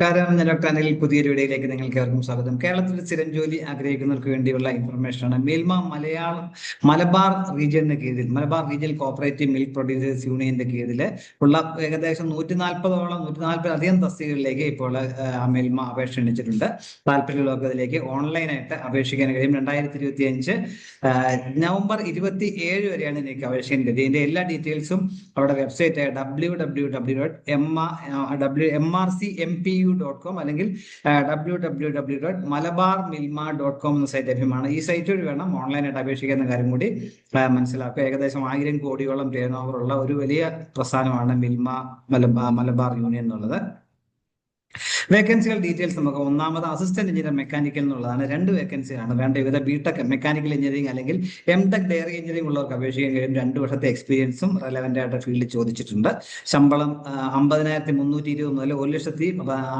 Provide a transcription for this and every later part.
Doctor Anil പുതിയൊരു വീഡിയോയിലേക്ക് നിങ്ങൾക്ക് ഏവർക്കും സ്വാഗതം. കേരളത്തിൽ സ്ഥിരം ജോലി ആഗ്രഹിക്കുന്നവർക്ക് വേണ്ടിയുള്ള ഇൻഫർമേഷൻ ആണ്. മേൽമ മലയാളം മലബാർ റീജിയന് കീഴിൽ Malabar regional cooperative milk producers യൂണിയന്റെ കീഴിൽ ഉള്ള ഏകദേശം നൂറ്റി നാൽപ്പതോളം നൂറ്റി നാൽപ്പതിലധികം തസ്തികകളിലേക്ക് ഇപ്പോൾ മിൽമ അപേക്ഷ ക്ഷണിച്ചിട്ടുണ്ട് താല്പര്യമുള്ളവർക്ക് അതിലേക്ക് ഓൺലൈനായിട്ട് അപേക്ഷിക്കാൻ കഴിയും. രണ്ടായിരത്തി ഇരുപത്തി അഞ്ച് നവംബർ ഇരുപത്തി ഏഴ് വരെയാണ് എനിക്ക് അപേക്ഷിക്കാൻ കഴിയും ഇതിന്റെ എല്ലാ ഡീറ്റെയിൽസും അവരുടെ website W W W dot M W M R C M P U dot com അല്ലെങ്കിൽ W W W dot Malabar Milma dot com എന്ന സൈറ്റ് ലഭ്യമാണ്. ഈ സൈറ്റ് വഴി വേണം ഓൺലൈനായിട്ട് അപേക്ഷിക്കുന്ന കാര്യം കൂടി മനസ്സിലാക്കുക. ഏകദേശം ആയിരം കോടിയോളം ടേൺ ഉള്ള ഒരു വലിയ പ്രസ്ഥാനമാണ് മിൽമ മലബാർ മലബാർ യൂണിയൻ എന്നുള്ളത്. വേക്കൻസികൾ ഡീറ്റെയിൽസ് നമുക്ക് ഒന്നാമത് അസിസ്റ്റന്റ് എഞ്ചിനീയർ മെക്കാനിക്കൽ എന്നുള്ളതാണ്. രണ്ട് വേക്കൻസിയാണ് വേണ്ട വിവിധ ബിടെക് മെക്കാനിക്കൽ എഞ്ചിനീയറിംഗ് അല്ലെങ്കിൽ എം ടെക് ഡയറി എഞ്ചിനീയറിംഗ് ഉള്ളവർക്ക് അപേക്ഷിക്കാൻ കഴിയും. രണ്ട് വർഷത്തെ എക്സ്പീരിയൻസും റെലവെന്റ് ആയിട്ട് ഫീൽഡിൽ ചോദിച്ചിട്ടുണ്ട്. ശമ്പളം അമ്പതിനായിരത്തി മുന്നൂറ്റി ഇരുപത് മുതൽ ഒരു ലക്ഷത്തി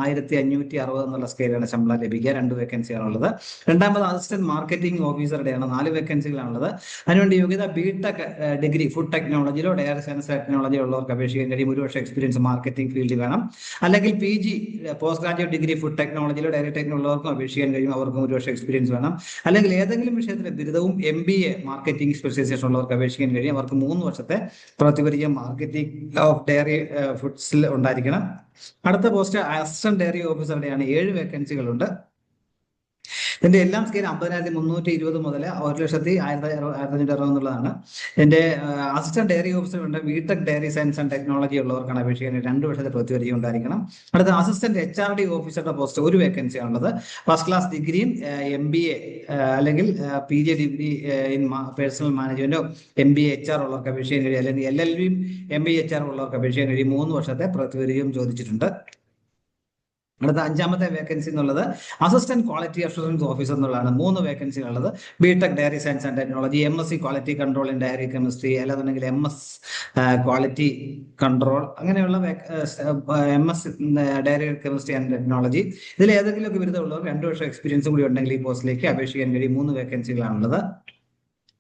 ആയിരത്തി അഞ്ഞൂറ്റി അറുപത് എന്നുള്ള സ്കെയിലാണ് ശമ്പളം ലഭിക്കുക. രണ്ട് വേക്കൻസിയാണ് ഉള്ളത്. രണ്ടാമത് അസിസ്റ്റന്റ് മാർക്കറ്റിംഗ് ഓഫീസറുടെയാണ് നാല് വേക്കൻസികളാണുള്ളത് അതിനുവേണ്ടി യോഗ്യത ബിടെക് ഡിഗ്രി ഫുഡ് ടെക്നോളജിയിലോ ഡയറി സയൻസ് ടെക്നോളജിയോ ഉള്ളവർക്ക് അപേക്ഷിക്കാൻ കഴിയും. ഒരു വർഷം എക്സ്പീരിയൻസ് മാർക്കറ്റിംഗ് ഫീൽഡിൽ വേണം. അല്ലെങ്കിൽ P G post graduate degree food ടെക്നോളജിയിലോ dairy ടെക്നോളജിയിലോ ഉള്ളവർക്കും അപേക്ഷിക്കാൻ കഴിയും. അവർക്കും ഒരു വർഷം എക്സ്പീരിയൻസ് വേണം. അല്ലെങ്കിൽ ഏതെങ്കിലും വിഷയത്തിലെ ബിരുദവും M B A marketing specialization ഉള്ളവർക്ക് അപേക്ഷിക്കാൻ കഴിയും. അവർക്ക് മൂന്ന് വർഷത്തെ പ്രവൃത്തിപരിചയം മാർക്കറ്റിംഗ് ഓഫ് ഡയറി ഫുഡ്സിൽ ഉണ്ടായിരിക്കണം. അടുത്ത പോസ്റ്റ് അസിസ്റ്റന്റ് ഡയറി ഓഫീസറുടെയാണ് ഏഴ് വേക്കൻസികളുണ്ട് ഇതിന്റെ എല്ലാം സ്കെയിൽ അമ്പതിനായിരത്തി മുന്നൂറ്റി ഇരുപത് മുതൽ ഒരു ലക്ഷത്തി ആയിരത്തി ആയിരത്തി അഞ്ഞൂറ്റി അറുപത് എന്നുള്ളതാണ്. എന്റെ അസിസ്റ്റന്റ് ഡയറി ഓഫീസർ ഉണ്ട്. B Tech dairy science and technology ഉള്ളവർക്കാണ് അപേക്ഷിക്കാൻ രണ്ട് വർഷത്തെ പ്രവൃത്തിപരിചയം ഉണ്ടായിരിക്കണം. അടുത്ത അസിസ്റ്റന്റ് എച്ച് ആർ ഡി ഓഫീസറുടെ പോസ്റ്റ് ഒരു വേക്കൻസി ആണുള്ളത്. ഫസ്റ്റ് ക്ലാസ് ഡിഗ്രിയും എം ബി എ അല്ലെങ്കിൽ P G degree in personnel മാനേജ്മെന്റോ M B H R ഉള്ളവർക്ക് അപേക്ഷിക്കാൻ കഴിയും. അല്ലെങ്കിൽ എൽ എൽ ബിയും എം ബി എച്ച് ആർ ഉള്ളവർക്ക് അപേക്ഷിക്കാൻ കഴിയും. മൂന്ന് വർഷത്തെ പ്രവൃത്തിപരിചയം ചോദിച്ചിട്ടുണ്ട്. അടുത്ത അഞ്ചാമത്തെ വേക്കൻസി എന്നുള്ളത് അസിസ്റ്റന്റ് ക്വാളിറ്റി അഷുറൻസ് ഓഫീസർ എന്നുള്ളതാണ്. മൂന്ന് വേക്കൻസി ഉള്ളത്. B Tech dairy science and technology M S C quality control in dairy chemistry അല്ലാന്നുണ്ടെങ്കിൽ എം എസ് ക്വാളിറ്റി കൺട്രോൾ അങ്ങനെയുള്ള M S dairy chemistry and technology ഇതിൽ ഏതെങ്കിലുമൊക്കെ ബിരുദമുള്ളവർ രണ്ടു വർഷം എക്സ്പീരിയൻസ് കൂടി ഉണ്ടെങ്കിൽ ഈ പോസ്റ്റിലേക്ക് അപേക്ഷിക്കാൻ കഴിയും. മൂന്ന് വേക്കൻസികളാണുള്ളത്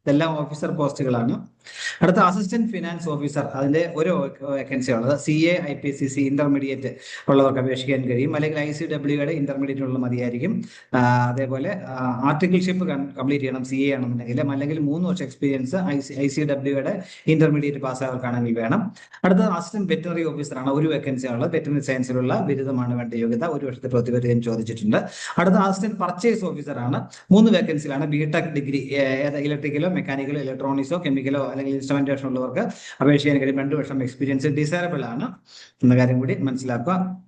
ഇതെല്ലാം ഓഫീസർ പോസ്റ്റുകളാണ് അടുത്ത അസിസ്റ്റന്റ് ഫിനാൻസ് ഓഫീസർ അതിന്റെ ഒരു വേക്കൻസി ഉള്ളത്. C A I P C C intermediate ഉള്ളവർക്ക് അപേക്ഷിക്കാൻ കഴിയും. അല്ലെങ്കിൽ ഐ സി ഡബ്ല്യുയുടെ ഇന്റർമീഡിയറ്റ് ഉള്ള മതിയായിരിക്കും. അതേപോലെ ആർട്ടിക്കിൾഷിപ്പ് കംപ്ലീറ്റ് ചെയ്യണം സി എ ആണെന്നുണ്ടെങ്കിൽ. അല്ലെങ്കിൽ മൂന്ന് വർഷം എക്സ്പീരിയൻസ് ഐ സി ഡബ്ല്യുയുടെ ഇന്റർമീഡിയറ്റ് പാസ്സാവർക്കാണെങ്കിൽ വേണം. അടുത്ത അസിസ്റ്റന്റ് വെറ്ററിനറി ഓഫീസറാണ് ഒരു വേക്കൻസി ഉള്ളത് വെറ്ററിനറി സയൻസിലുള്ള ബിരുദമാണ് വേണ്ട യോഗ്യത. ഒരു വർഷത്തെ പ്രതിപരിചയം ചോദിച്ചിട്ടുണ്ട്. അടുത്ത അസിസ്റ്റന്റ് പർച്ചേസ് ഓഫീസറാണ് മൂന്ന് വേക്കൻസിയിലാണ് ബിടെക് ഡിഗ്രി ഇലക്ട്രിക്കലോ മെക്കാനിക്കലോ ഇലക്ട്രോണിക്സോ കെമിക്കലോ അല്ലെങ്കിൽ ഇൻസ്ട്രുമെന്റേഷൻ ഉള്ളവർക്ക് അപേക്ഷിക്കാൻ കഴിയും. രണ്ട് വർഷം എക്സ്പീരിയൻസ് ഡിസൈറബിൾ ആണ്. എന്ന കാര്യം കൂടി മനസ്സിലാക്കുക.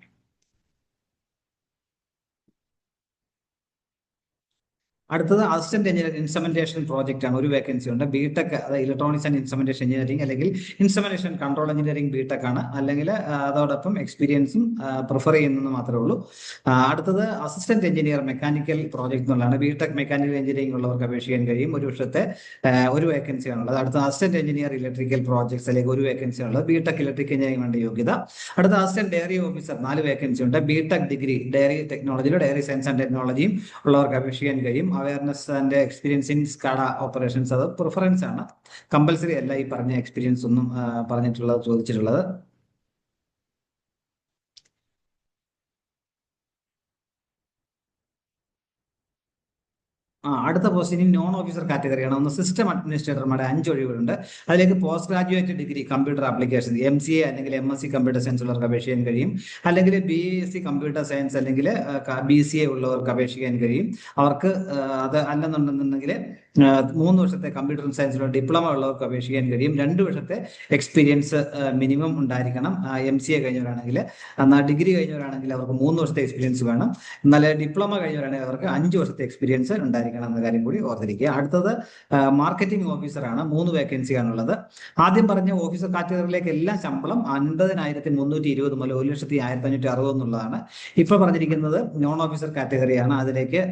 അടുത്തത് അസിസ്റ്റന്റ് എഞ്ചിനീയർ ഇൻസ്ട്രുമെന്റേഷൻ പ്രോജക്റ്റ് ആണ്. ഒരു വേക്കൻസി ഉണ്ട്. ബിടെക് അതായത് ഇലക്ട്രോണിക്സ് ആൻഡ് ഇൻസ്ട്രുമെന്റേഷൻ എഞ്ചിനീയറിംഗ് അല്ലെങ്കിൽ instrumentation control engineering B Tech ആണ്. അല്ലെങ്കിൽ അതോടൊപ്പം എക്സ്പീരിയൻസും പ്രിഫർ ചെയ്യുന്നെന്ന് മാത്രമേ ഉള്ളൂ. അടുത്തത് അസിസ്റ്റന്റ് എഞ്ചിനീയർ മെക്കാനിക്കൽ പ്രോജക്ട് എന്നുള്ളതാണ്. ബിടെക് മെക്കാനിക്കൽ എഞ്ചിനീയറിംഗ് ഉള്ളവർക്ക് അപേക്ഷിക്കാൻ കഴിയും. ഒരു വർഷത്തെ ഒരു വേക്കൻസി ആണുള്ളത് അടുത്ത അസിസ്റ്റന്റ് എഞ്ചിനീയർ ഇലക്ട്രിക്കൽ പ്രോജക്ട്സ് അല്ലെങ്കിൽ ഒരു വേക്കൻസി ഉള്ളത്. ബിടെക് ഇലക്ട്രിക് എഞ്ചിനീയറിംഗ് വേണ്ട യോഗ്യത. അടുത്ത അസിസ്റ്റന്റ് ഡയറി ഓഫീസർ നാല് വേക്കൻസി ഉണ്ട്. ബിടെക് ഡിഗ്രി ഡയറി ടെക്നോളജിയിലോ ഡയറി സയൻസ് ആൻഡ് ടെക്നോളജിയും ഉള്ളവർക്ക് അപേക്ഷിക്കാൻ കഴിയും. Awareness and experience in SCADA operations അത് പ്രിഫറൻസ് ആണ്. കമ്പൽസറി അല്ല ഈ പറഞ്ഞ എക്സ്പീരിയൻസ് ഒന്നും പറഞ്ഞിട്ടുള്ളത് ചോദിച്ചിട്ടുള്ളത്. ആ അടുത്ത പോസ്റ്റ് ഇനി നോൺ ഓഫീസർ കാറ്റഗറിയാണ് ഒന്ന് സിസ്റ്റം അഡ്മിനിസ്ട്രേറ്റർമാരുടെ അഞ്ച് ഒഴിവുകളുണ്ട്. അതിലേക്ക് post graduate degree computer application M C A അല്ലെങ്കിൽ M S C computer science ഉള്ളവർക്ക് അപേക്ഷിക്കാൻ കഴിയും. അല്ലെങ്കിൽ B S C computer science അല്ലെങ്കിൽ ബി സി എ ഉള്ളവർക്ക് അപേക്ഷിക്കാൻ കഴിയും. അവർക്ക് അത് അല്ലെന്നുണ്ടെന്നുണ്ടെങ്കിൽ മൂന്ന് വർഷത്തെ കമ്പ്യൂട്ടർ സയൻസിലുള്ള ഡിപ്ലോമ ഉള്ളവർക്ക് അപേക്ഷിക്കാൻ കഴിയും. രണ്ട് വർഷത്തെ എക്സ്പീരിയൻസ് മിനിമം ഉണ്ടായിരിക്കണം. എം സി എ കഴിഞ്ഞവരാണെങ്കിൽ എന്നാൽ ഡിഗ്രി കഴിഞ്ഞവരാണെങ്കിൽ അവർക്ക് മൂന്ന് വർഷത്തെ എക്സ്പീരിയൻസ് വേണം. എന്നാൽ ഡിപ്ലോമ കഴിഞ്ഞവരാണെങ്കിൽ അവർക്ക് അഞ്ച് വർഷത്തെ എക്സ്പീരിയൻസ് ഉണ്ടായിരിക്കണം എന്ന കാര്യം കൂടി ഓർത്തിരിക്കുക. അടുത്തത് മാർക്കറ്റിംഗ് ഓഫീസറാണ് മൂന്ന് വേക്കൻസിയാണുള്ളത് ആദ്യം പറഞ്ഞ ഓഫീസർ കാറ്റഗറിയിലേക്ക് എല്ലാം ശമ്പളം അൻപതിനായിരത്തി മുന്നൂറ്റി ഇരുപത് മുതൽ ഒരു ലക്ഷത്തി ആയിരത്തി അഞ്ഞൂറ്റി അറുപത് എന്നുള്ളതാണ്. ഇപ്പൊ പറഞ്ഞിരിക്കുന്നത് നോൺ ഓഫീസർ കാറ്റഗറിയാണ് അതിലേക്ക്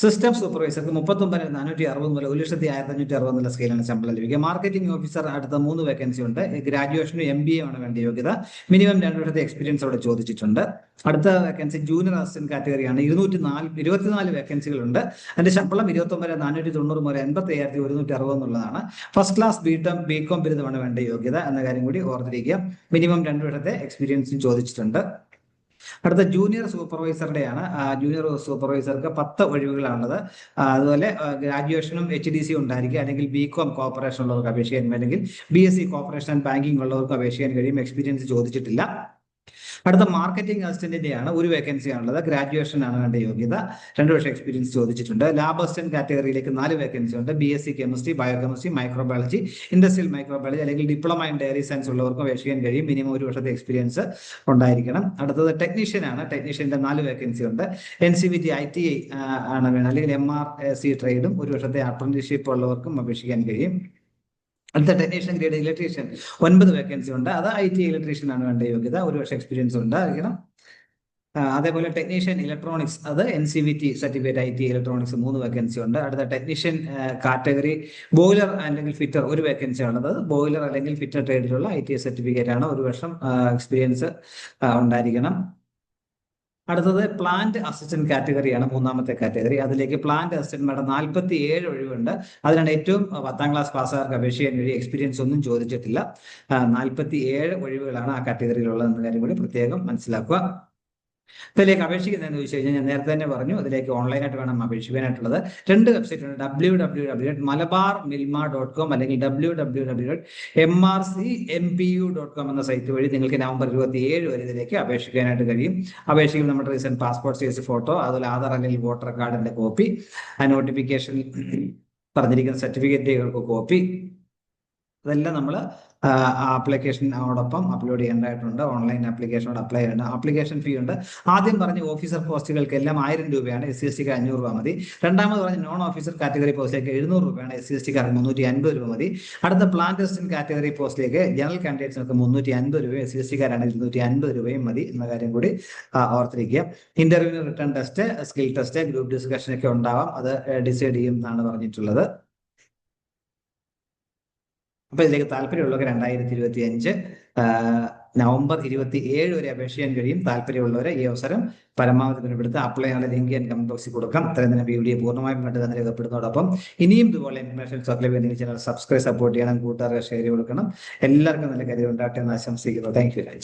സിസ്റ്റം സൂപ്പർവൈസർക്ക് മുപ്പത്തൊമ്പതിന് നാനൂറ്റി അറുപത് മുതൽ ഒരു ലക്ഷത്തി ആയിരത്തി അഞ്ഞൂറ്റി അറുപത് എന്നുള്ള സ്കെയിലാണ് ശമ്പളം ലഭിക്കുക. മാർക്കറ്റിംഗ് ഓഫീസർ അടുത്ത മൂന്ന് വേക്കൻസി ഉണ്ട്. ഗ്രാജുവേഷനും എം ബി എ ആണ് വേണ്ട യോഗ്യത. മിനിമം രണ്ട് വർഷത്തെ എക്സ്പീരിയൻസ് അവിടെ ചോദിച്ചിട്ടുണ്ട്. അടുത്ത വേക്കൻസി ജൂനിയർ അസിസ്റ്റന്റ് കാറ്റഗറിയാണ് ഇരുന്നൂറ്റി നാല് ഇരുപത്തിനാല് വേക്കൻസികളുണ്ട് അതിന്റെ ശമ്പളം ഇരുപത്തി ഒമ്പത് നാനൂറ്റി തൊണ്ണൂറ് മുതൽ എൺപത്തി അയ്യായിരത്തി ഒരുന്നൂറ്റി അറുപത് എന്നുള്ളതാണ്. First class B tech B com ബിരുദമാണ് വേണ്ട യോഗ്യത എന്ന കാര്യം കൂടി ഓർത്തിരിക്കുക. മിനിമം രണ്ട് വർഷത്തെ എക്സ്പീരിയൻസും ചോദിച്ചിട്ടുണ്ട്. അടുത്ത ജൂനിയർ സൂപ്പർവൈസറുടെയാണ് ജൂനിയർ സൂപ്പർവൈസർക്ക് പത്ത് ഒഴിവുകളാണുള്ളത്. അതുപോലെ ഗ്രാജുവേഷനും എച്ച് ഡി സി ഉണ്ടായിരിക്കും. അല്ലെങ്കിൽ ബി കോം കോർപ്പറേഷൻ ഉള്ളവർക്ക് അപേക്ഷിക്കാൻ അല്ലെങ്കിൽ B S C corporation and banking ഉള്ളവർക്ക് അപേക്ഷിക്കാൻ കഴിയും. എക്സ്പീരിയൻസ് ചോദിച്ചിട്ടില്ല. അടുത്ത മാർക്കറ്റിംഗ് അസിസ്റ്റന്റിന്റെയാണ് ഒരു വേക്കൻസി ആണുള്ളത്. ഗ്രാജുവേഷൻ ആണ് വേണ്ട യോഗ്യത. രണ്ട് വർഷം എക്സ്പീരിയൻസ് ചോദിച്ചിട്ടുണ്ട്. ലാബ് അസിസ്റ്റന്റ് കാറ്റഗറിയിലേക്ക് നാല് വേക്കൻസി ഉണ്ട്. B S C chemistry biochemistry microbiology industrial microbiology അല്ലെങ്കിൽ ഡിപ്ലോമ ഇൻ ഡയറി സയൻസ് ഉള്ളവർക്ക് അപേക്ഷിക്കാൻ കഴിയും. മിനിമം ഒരു വർഷത്തെ എക്സ്പീരിയൻസ് ഉണ്ടായിരിക്കണം. അടുത്തത് ടെക്നീഷ്യൻ ആണ്. ടെക്നീഷ്യന്റെ നാല് വേക്കൻസി ഉണ്ട്. N C V T I T ആണ് വേണം. അല്ലെങ്കിൽ എം ആർ സി ട്രേഡും ഒരു വർഷത്തെ അപ്രന്റീസ്ഷിപ്പ് ഉള്ളവർക്കും അപേക്ഷിക്കാൻ കഴിയും. അടുത്ത ടെക്നീഷ്യൻ ഗ്രേഡ് ഇലക്ട്രീഷ്യൻ ഒൻപത് വേക്കൻസി ഉണ്ട്. അത് ഐ ടി ഇലക്ട്രീഷ്യൻ ആണ് വേണ്ട യോഗ്യത. ഒരു വർഷം എക്സ്പീരിയൻസ് ഉണ്ടായിരിക്കണം അതേപോലെ ടെക്നീഷ്യൻ ഇലക്ട്രോണിക്സ് അത് N C V T certificate I T electronics മൂന്ന് വേക്കൻസി ഉണ്ട്. അടുത്ത ടെക്നീഷ്യൻ കാറ്റഗറി ബോയിലർ അല്ലെങ്കിൽ ഫിറ്റർ ഒരു വേക്കൻസി ഉള്ളത് ബോയിലർ അല്ലെങ്കിൽ ഫിറ്റർ ട്രേഡിലുള്ള ഐ ടി സർട്ടിഫിക്കറ്റ് ആണ്. ഒരു വർഷം എക്സ്പീരിയൻസ് ഉണ്ടായിരിക്കണം. അടുത്തത് പ്ലാന്റ് അസിസ്റ്റന്റ് കാറ്റഗറിയാണ് മൂന്നാമത്തെ കാറ്റഗറി അതിലേക്ക് പ്ലാന്റ് അസിസ്റ്റന്റ്മാരുടെ നാൽപ്പത്തി ഏഴ് ഒഴിവുണ്ട്. അതിനാണ് ഏറ്റവും പത്താം ക്ലാസ് പാസ്സുകാർക്ക് അപേക്ഷിക്കാൻ കഴിയും എക്സ്പീരിയൻസ് ഒന്നും ചോദിച്ചിട്ടില്ല. നാൽപ്പത്തി ഏഴ് ഒഴിവുകളാണ് ആ കാറ്റഗറിയിലുള്ളത് എന്ന കാര്യം കൂടി പ്രത്യേകം മനസ്സിലാക്കുക. ഇതിലേക്ക് അപേക്ഷിക്കുന്നതെന്ന് ചോദിച്ചു കഴിഞ്ഞാൽ ഞാൻ നേരത്തെ തന്നെ പറഞ്ഞു അതിലേക്ക് ഓൺലൈനായിട്ട് വേണം അപേക്ഷിക്കാനായിട്ടുള്ളത്. രണ്ട് വെബ്സൈറ്റ് ഉണ്ട് W W W dot Malabar Milma dot com അല്ലെങ്കിൽ W W W dot M R C M P U dot com എന്ന സൈറ്റ് വഴി നിങ്ങൾക്ക് നവംബർ ഇരുപത്തി ഏഴ് വരെ ഇതിലേക്ക് അപേക്ഷിക്കാനായിട്ട് കഴിയും. അപേക്ഷിക്കുമ്പോൾ നമ്മുടെ റീസെന്റ് പാസ്പോർട്ട് സൈസ് ഫോട്ടോ അതുപോലെ ആധാർ അല്ലെങ്കിൽ വോട്ടർ കാർഡിന്റെ കോപ്പി ആ നോട്ടിഫിക്കേഷൻ പറഞ്ഞിരിക്കുന്ന സർട്ടിഫിക്കറ്റുകൾക്ക് കോപ്പി അതെല്ലാം നമ്മൾ ആപ്ലിക്കേഷനോടൊപ്പം അപ്ലോഡ് ചെയ്യേണ്ടതായിട്ടുണ്ട്. ഓൺലൈൻ ആപ്ലിക്കേഷനോട് അപ്ലൈ ചെയ്യേണ്ട ആപ്ലിക്കേഷൻ ഫീ ഉണ്ട്. ആദ്യം പറഞ്ഞ ഓഫീസർ പോസ്റ്റുകൾക്ക് എല്ലാം ആയിരം രൂപയാണ് എസ് സി എസ് ടിക്ക് അഞ്ഞൂറ് രൂപ മതി. രണ്ടാമത് പറഞ്ഞ നോൺ ഓഫീസർ കാറ്റഗറി പോസ്റ്റിലേക്ക് എഴുന്നൂറ് രൂപയാണ് എസ് സി എസ് ടിക്കാർക്ക് മുന്നൂറ്റി അൻപത് രൂപ മതി. അടുത്ത പ്ലാന്റ് അസിസ്റ്റന്റ് കാറ്റഗറി പോസ്റ്റിലേക്ക് ജനറൽ കാൻഡിഡേറ്റ്സിനൊക്കെ മുന്നൂറ്റി അൻപത് രൂപയും എസ് സി എസ് ടിക്കാരാണ് ഇരുന്നൂറ്റി അൻപത് രൂപയും മതി എന്ന കാര്യം കൂടി ഓർത്തിരിക്കുക. ഇന്റർവ്യൂവിന് written test skill test group discussion ഒക്കെ ഉണ്ടാവാം. അത് ഡിസൈഡ് ചെയ്യും എന്നാണ് പറഞ്ഞിട്ടുള്ളത്. അപ്പൊ ഇതിലേക്ക് താല്പര്യമുള്ളവർക്ക് രണ്ടായിരത്തി ഇരുപത്തി അഞ്ച് നവംബർ ഇരുപത്തി ഏഴ് വരെ അപേക്ഷിക്കാൻ കഴിയും. താല്പര്യമുള്ളവരെ ഈ അവസരം പരമാവധി മുൻപെടുത്ത് അപ്ലൈ ചെയ്യാനുള്ള ലിങ്ക് ഞാൻ കമന്റ് ബോക്സിൽ കൊടുക്കാം. തന്നെ വീഡിയോ പൂർണമായും കണ്ടു തന്നെ രേഖപ്പെടുന്നതോടൊപ്പം ഇനിയും ഇതുപോലെ ഇൻഫർമേഷൻ ചെയ്യുന്ന ചാനൽ സബ്സ്ക്രൈബ് സപ്പോർട്ട് ചെയ്യണം കൂട്ടുകാരെ ഷെയർ കൊടുക്കണം. എല്ലാവർക്കും നല്ല കരുതി ഉണ്ടാകട്ടെ എന്ന് ആശംസിക്കുന്നു. Thank you